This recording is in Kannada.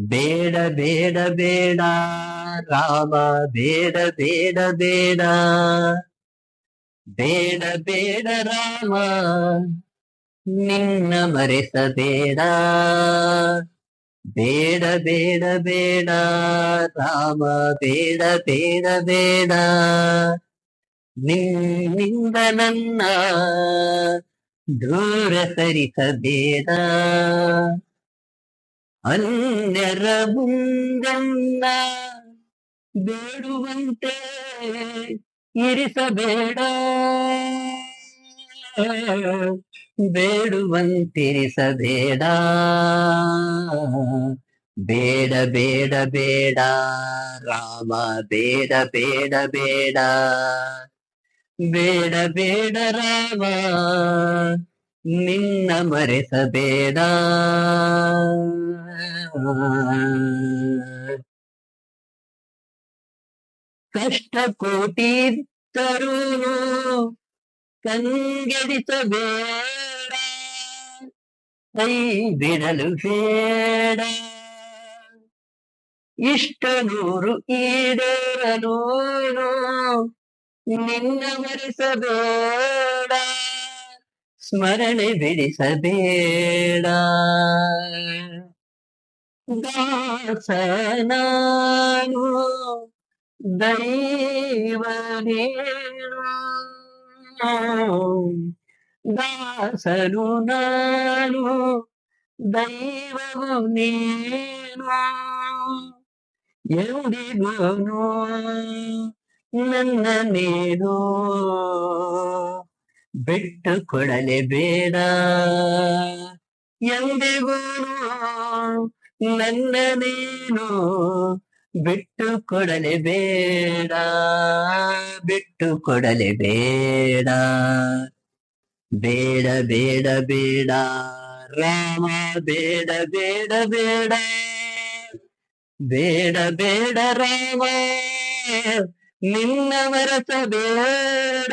ಬೇಡ ಬೇಡ ಬೇಡ, ರಾಮ, ಬೇಡ ಬೇಡ ಬೇಡ. ಬೇಡ ಬೇಡ, ರಾಮ, ನಿನ್ನ ಮರೆಸಬೇಡ. ಬೇಡ ಬೇಡ ಬೇಡ, ರಾಮ, ಬೇಡ ಬೇಡ ಬೇಡ. ನಿನ್ನಿಂದ ನನ್ನ ದೂರ ಸರಿಸಬೇಡ. ಅನ್ಯರ ಮುಂದನ್ನ ಬೇಡುವಂತೆ ಇರಿಸಬೇಡ. ಬೇಡುವಂತಿರಿಸಬೇಡ. ಬೇಡ ಬೇಡ ಬೇಡ. ರಾಮ, ಬೇಡ ಬೇಡ ಬೇಡ. ಬೇಡ ಬೇಡ, ರಾಮ. ನಿನ್ನ ಮರೆಸಬೇಡ. ಕಷ್ಟ ಕೋಟಿ ತರು ಕಂಗೆಡಿಸಬೇಡ ಕೈ ಬಿಡಲು ಬೇಡ. ಇಷ್ಟ ನೂರು ಈಡೇರಲು ನಿನ್ನ ಮರೆಸಬೇಡ ಸ್ಮರಣೆ ಬಿಡಿಸಬೇಡ. ದಾಸನಾನು ದೈವ ನೀನು ದಾಸನು ನಾನು ದೈವವು ನೀನು ಎಂದಿಗೂ ನನ್ನ ನೀನು ಬಿಟ್ಟು ಕೊಡಲೇಬೇಡ ಎಂದಿಗೂ ನನ್ನ ನೀನು ಬಿಟ್ಟು ಕೊಡಲೇಬೇಡ ಬಿಟ್ಟು ಕೊಡಲೇಬೇಡ ಬೇಡ ಬೇಡ ಬೇಡ ರಾಮ ಬೇಡ ಬೇಡ ಬೇಡ ಬೇಡ ಬೇಡ ರಾಮ ನಿನ್ನ ಮರೆಸಬೇಡ